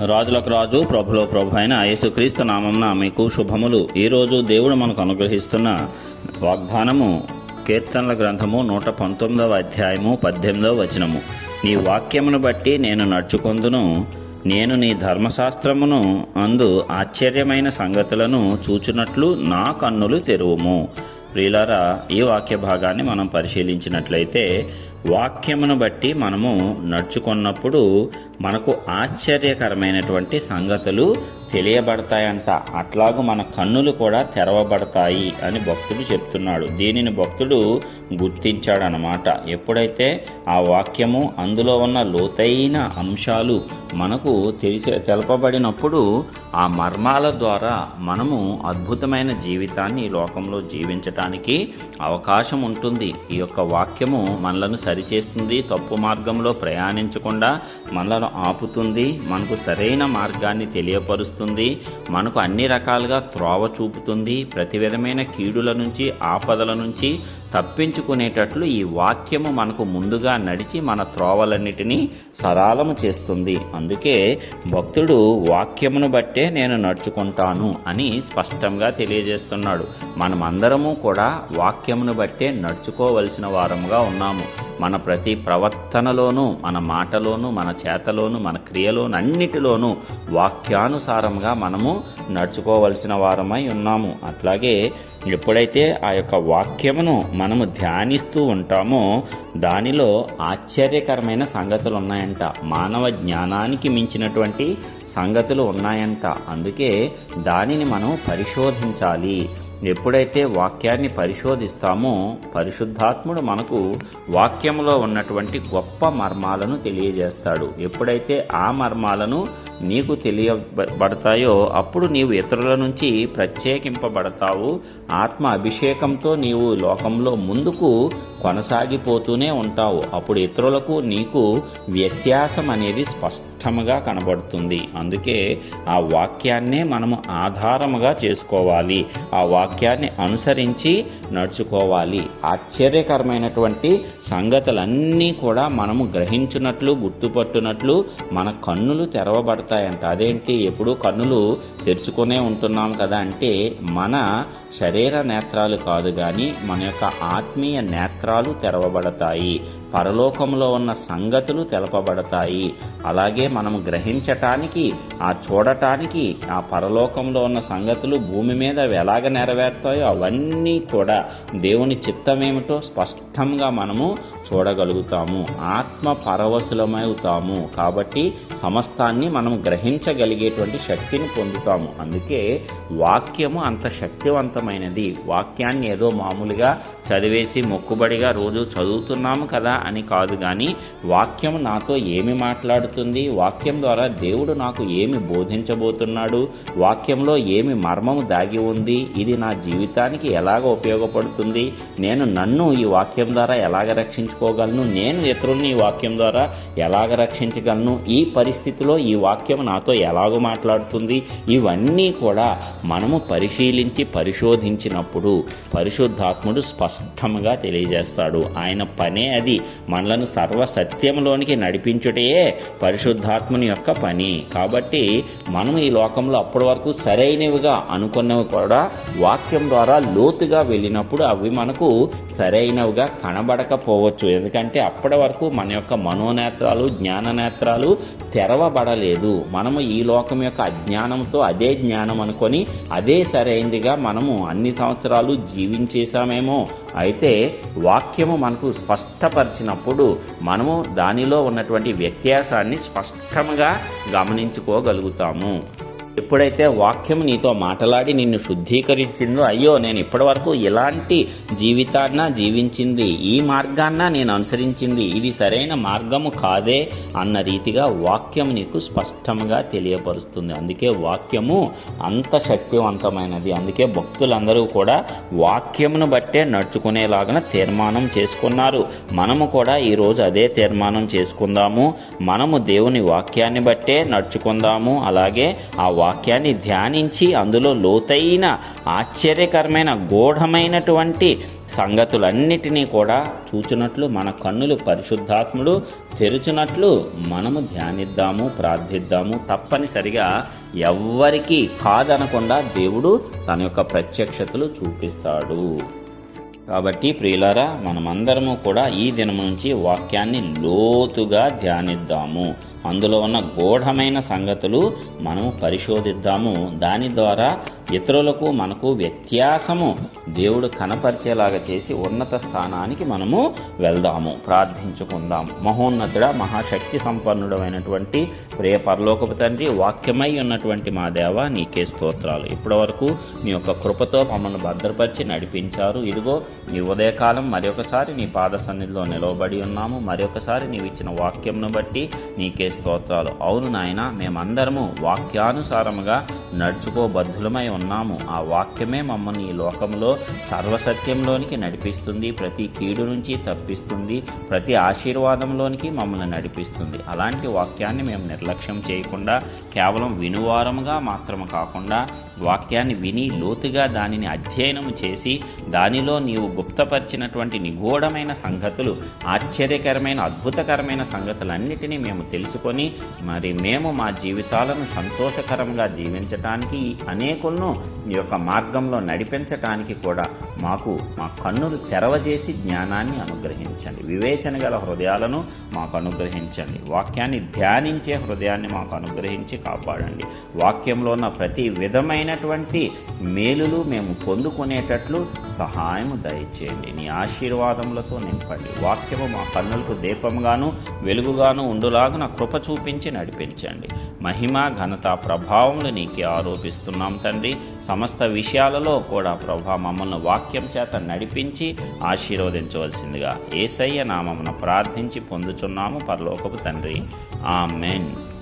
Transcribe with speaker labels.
Speaker 1: రాజులకు రాజు ప్రభులో ప్రభు అయిన యేసుక్రీస్తు నామంన మీకు శుభములు. ఈరోజు దేవుడు మనకు అనుగ్రహిస్తున్న వాగ్దానము కీర్తనల గ్రంథము నూట పంతొమ్మిదవ అధ్యాయము పద్దెనిమిదవ వచనము. నీ వాక్యమును బట్టి నేను నడుచుకొందును. నేను నీ ధర్మశాస్త్రమును అందు ఆశ్చర్యమైన సంగతులను చూచినట్లు నా కన్నులు తెరువుము. ప్రియులారా ఈ వాక్య భాగాన్ని మనం పరిశీలించినట్లయితే వాక్యమును బట్టి మనము నడుచుకున్నప్పుడు మనకు ఆశ్చర్యకరమైనటువంటి సంగతులు తెలియబడతాయంట. అట్లాగూ మన కన్నులు కూడా తెరవబడతాయి అని భక్తుడు చెప్తున్నాడు. దీనిని భక్తుడు గుర్తించాడనమాట ఎప్పుడైతే ఆ వాక్యము అందులో ఉన్న లోతైన అంశాలు మనకు తెలిసి తెలపబడినప్పుడు ఆ మర్మాల ద్వారా మనము అద్భుతమైన జీవితాన్ని ఈ లోకంలో జీవించటానికి అవకాశం ఉంటుంది. ఈ యొక్క వాక్యము మనలను సరిచేస్తుంది తప్పు మార్గంలో ప్రయాణించకుండా మనలను ఆపుతుంది మనకు సరైన మార్గాన్ని తెలియపరుస్తుంది మనకు అన్ని రకాలుగా త్రోవ చూపుతుంది ప్రతి విధమైన కీడుల నుంచి ఆపదల నుంచి తప్పించుకునేటట్లు ఈ వాక్యము మనకు ముందుగా నడిచి మన త్రోవలన్నిటినీ సరాలము చేస్తుంది. అందుకే భక్తుడు వాక్యమును బట్టే నేను నడుచుకుంటాను అని స్పష్టంగా తెలియజేస్తున్నాడు. మనమందరము కూడా వాక్యమును బట్టే నడుచుకోవలసిన వారముగా ఉన్నాము. మన ప్రతి ప్రవర్తనలోనూ మన మాటలోనూ మన చేతలోనూ మన క్రియలోనూ అన్నిటిలోనూ వాక్యానుసారంగా మనము నడుచుకోవలసిన వారమై ఉన్నాము. అట్లాగే ఎప్పుడైతే ఆ యొక్క వాక్యమును మనము ధ్యానిస్తూ ఉంటామో దానిలో ఆశ్చర్యకరమైన సంగతులు ఉన్నాయంట. మానవ జ్ఞానానికి మించినటువంటి సంగతులు ఉన్నాయంట. అందుకే దానిని మనం పరిశోధించాలి. ఎప్పుడైతే వాక్యాన్ని పరిశోధిస్తామో పరిశుద్ధాత్ముడు మనకు వాక్యంలో ఉన్నటువంటి గొప్ప మర్మాలను తెలియజేస్తాడు. ఎప్పుడైతే ఆ మర్మాలను నీకు తెలియబడతాయో అప్పుడు నీవు ఇతరుల నుంచి ప్రత్యేకింపబడతావు. ఆత్మ అభిషేకంతో నీవు లోకంలో ముందుకు కొనసాగిపోతూనే ఉంటావు. అప్పుడు ఇతరులకు నీకు వ్యత్యాసం అనేది స్పష్టంగా కనబడుతుంది. అందుకే ఆ వాక్యాన్నే మనము ఆధారముగా చేసుకోవాలి. ఆ వాక్యాన్ని అనుసరించి నడుచుకోవాలి. ఆశ్చర్యకరమైనటువంటి సంగతులన్నీ కూడా మనము గ్రహించున్నట్లు గుర్తుపట్టునట్లు మన కన్నులు పడతాయంట. అదేంటి? ఎప్పుడూ కన్నులు తెరుచుకునే ఉంటున్నాం కదా అంటే మన శరీర నేత్రాలు కాదు కానీ మన యొక్క ఆత్మీయ నేత్రాలు తెరవబడతాయి. పరలోకంలో ఉన్న సంగతులు తెలపబడతాయి. అలాగే మనం గ్రహించటానికి ఆ చూడటానికి ఆ పరలోకంలో ఉన్న సంగతులు భూమి మీద ఎలాగ నెరవేరుతాయో అవన్నీ కూడా దేవుని చిత్తమేమిటో స్పష్టంగా మనము చూడగలుగుతాము. ఆత్మ పరవశులమవుతాము. కాబట్టి సమస్తాన్ని మనం గ్రహించగలిగేటువంటి శక్తిని పొందుతాము. అందుకే వాక్యము అంత శక్తివంతమైనది. వాక్యాన్ని ఏదో మామూలుగా చదివేసి మొక్కుబడిగా రోజు చదువుతున్నాము కదా అని కాదు కానీ వాక్యం నాతో ఏమి మాట్లాడుతుంది? వాక్యం ద్వారా దేవుడు నాకు ఏమి బోధించబోతున్నాడు? వాక్యంలో ఏమి మర్మము దాగి ఉంది? ఇది నా జీవితానికి ఎలాగ ఉపయోగపడుతుంది? నేను నన్ను ఈ వాక్యం ద్వారా ఎలాగ రక్షించుకోగలను? నేను ఇతరుల్ని ఈ వాక్యం ద్వారా ఎలాగ రక్షించగలను? ఈ పరిస్థితిలో ఈ వాక్యం నాతో ఎలాగో మాట్లాడుతుంది? ఇవన్నీ కూడా మనము పరిశీలించి పరిశోధించినప్పుడు పరిశుద్ధాత్ముడు స్పష్టంగా తెలియజేస్తాడు. ఆయన పనే అది. మనలను సర్వ సత్యంలోనికి నడిపించుటయే పరిశుద్ధాత్మని యొక్క పని. కాబట్టి మనం ఈ లోకంలో అప్పటి వరకు సరైనవిగా అనుకున్నవి కూడా వాక్యం ద్వారా లోతుగా వెళ్ళినప్పుడు అవి మనకు సరైనవిగా కనబడకపోవచ్చు. ఎందుకంటే అప్పటి వరకు మన యొక్క మనోనేత్రాలు జ్ఞాననేత్రాలు తెరవబడలేదు. మనము ఈ లోకం యొక్క అజ్ఞానంతో అదే జ్ఞానం అనుకొని అదే సరైనదిగా మనము అన్ని సంవత్సరాలు జీవించేశామేమో. అయితే వాక్యము మనకు స్పష్టపరిచినప్పుడు మనము దానిలో ఉన్నటువంటి వ్యత్యాసాన్ని స్పష్టంగా గమనించుకోగలుగుతాము. ఎప్పుడైతే వాక్యం నీతో మాట్లాడి నిన్ను శుద్ధీకరించిందో అయ్యో నేను ఇప్పటివరకు ఇలాంటి జీవితాన్న జీవించింది ఈ మార్గాన్న నేను అనుసరించింది ఇది సరైన మార్గము కాదే అన్న రీతిగా వాక్యం నీకు స్పష్టంగా తెలియపరుస్తుంది. అందుకే వాక్యము అంత శక్తివంతమైనది. అందుకే భక్తులందరూ కూడా వాక్యమును బట్టే నడుచుకునేలాగా తీర్మానం చేసుకున్నారు. మనము కూడా ఈరోజు అదే తీర్మానం చేసుకుందాము. మనము దేవుని వాక్యాన్ని బట్టే నడుచుకుందాము. అలాగే ఆ వాక్యాన్ని ధ్యానించి అందులో లోతైన ఆశ్చర్యకరమైన గూఢమైనటువంటి సంగతులన్నిటినీ కూడా చూచినట్లు మన కన్నులు పరిశుద్ధాత్ముడు తెరుచునట్లు మనము ధ్యానిద్దాము ప్రార్థిద్దాము. తప్పనిసరిగా ఎవ్వరికీ కాదనకుండా దేవుడు తన యొక్క ప్రత్యక్షతలు చూపిస్తాడు. కాబట్టి ప్రియులారా మనమందరము కూడా ఈ దినం నుంచి వాక్యాన్ని లోతుగా ధ్యానిద్దాము. అందులో ఉన్న గూఢమైన సంగతులు మనము పరిశోధిద్దాము. దాని ద్వారా ఇతరులకు మనకు వ్యత్యాసము దేవుడు కనపరిచేలాగా చేసి ఉన్నత స్థానానికి మనము వెళ్దాము. ప్రార్థించుకుందాం. మహోన్నతుడ మహాశక్తి సంపన్నుడమైనటువంటి ప్రియ పరలోకపు తండ్రి వాక్యమై ఉన్నటువంటి మా దేవ నీకే స్తోత్రాలు. ఇప్పటి వరకు మీ యొక్క కృపతో మమ్మల్ని భద్రపరిచి నడిపించారు. ఇదిగో ఈ ఉదయకాలం మరొకసారి నీ పాద సన్నిధిలో నిలవబడి ఉన్నాము. మరొకసారి నీవు ఇచ్చిన వాక్యంను బట్టి నీకే స్తోత్రాలు. అవును నాయన మేమందరము వాక్యానుసారముగా నడుచుకోబద్ధులమై ఉన్నాము. ఆ వాక్యమే మమ్మల్ని ఈ లోకంలో సర్వసత్యంలోనికి నడిపిస్తుంది. ప్రతి కీడు నుంచి తప్పిస్తుంది. ప్రతి ఆశీర్వాదంలోనికి మమ్మల్ని నడిపిస్తుంది. అలాంటి వాక్యాన్ని మేము నిర్లక్ష్యం చేయకుండా కేవలం వినువారముగా మాత్రమే కాకుండా వాక్యాన్ని విని లోతుగా దానిని అధ్యయనం చేసి దానిలో నీవు గుప్తపరిచినటువంటి నిగూఢమైన సంగతులు ఆశ్చర్యకరమైన అద్భుతకరమైన సంగతులన్నిటినీ మేము తెలుసుకొని మరి మేము మా జీవితాలను సంతోషకరంగా జీవించటానికి అనేకులను ఈ యొక్క మార్గంలో నడిపించటానికి కూడా మాకు మా కన్నులు తెరవజేసి జ్ఞానాన్ని అనుగ్రహించండి. వివేచన గల హృదయాలను మాకు అనుగ్రహించండి. వాక్యాన్ని ధ్యానించే హృదయాన్ని మాకు అనుగ్రహించి కాపాడండి. వాక్యంలో ఉన్న ప్రతి విధమైన విధమైనటువంటి మేలులు మేము పొందుకునేటట్లు సహాయము దయచేయండి. నీ ఆశీర్వాదములతో నింపండి. వాక్యము మా కన్నులకు దీపంగాను వెలుగుగాను ఉండులాగున కృప చూపించి నడిపించండి. మహిమ ఘనత ప్రభావములు నీకే ఆరోపిస్తున్నాం తండ్రి. సమస్త విషయాలలో కూడా ప్రభా మమ్మల్ని వాక్యం చేత నడిపించి ఆశీర్వదించవలసిందిగా ఏసయ్య నామమున ప్రార్థించి పొందుచున్నాము పరలోకపు తండ్రి. ఆమెన్.